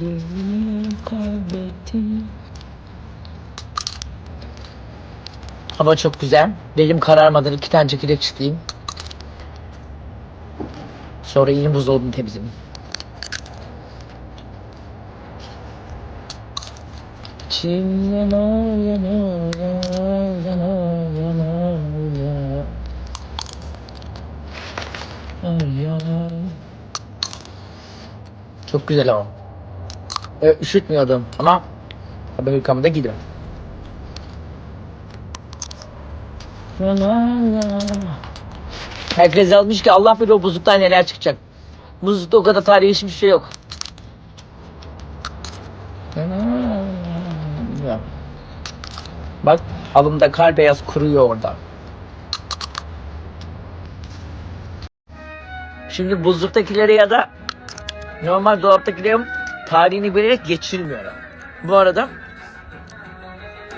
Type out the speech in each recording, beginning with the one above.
Gönlümü kaybettim. Hava çok güzel. Benim kararmadan iki tane çekirdek çıkayım. Sonra yine buzdolabını temizleyeyim. Çok güzel ama. Evet, üşütmüyordum ama ben hırkamı gidiyorum. Herkes yazmış ki Allah bilir o buzluktan neler çıkacak. Buzlukta o kadar tarihi hiçbir şey yok. Bak alımda kar beyaz kuruyor orada. Şimdi buzluktakilere ya da normal dolaptakilerin tarihini bilerek geçilmiyorum. Bu arada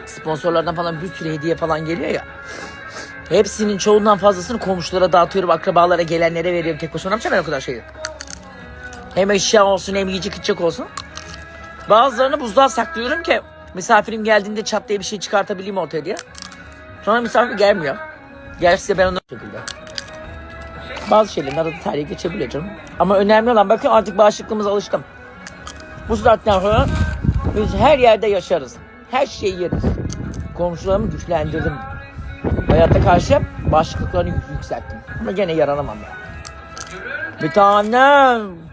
sponsorlardan falan bir sürü hediye falan geliyor ya. Hepsinin çoğundan fazlasını komşulara dağıtıyorum, akrabalara, gelenlere veriyorum. Tek başıma ne yapacağım ben o kadar şeyi? Hem eşya olsun hem yiyecek içecek olsun. Bazılarını buzluğa saklıyorum ki misafirim geldiğinde çat diye bir şey çıkartabileyim ortaya diye. Sonra misafir gelmiyor. Gelse ben onu şekilde. Bazı şeylerin arada tarihe geçebiliyor canım. Ama önemli olan bakın artık bağışıklığımıza alıştım. Bu saatten sonra biz her yerde yaşarız. Her şeyi yeriz. Komşularımı güçlendirdim. Hayata karşı bağışıklıklarını yükselttim. Ama gene yaranamam ben. Bir tanem.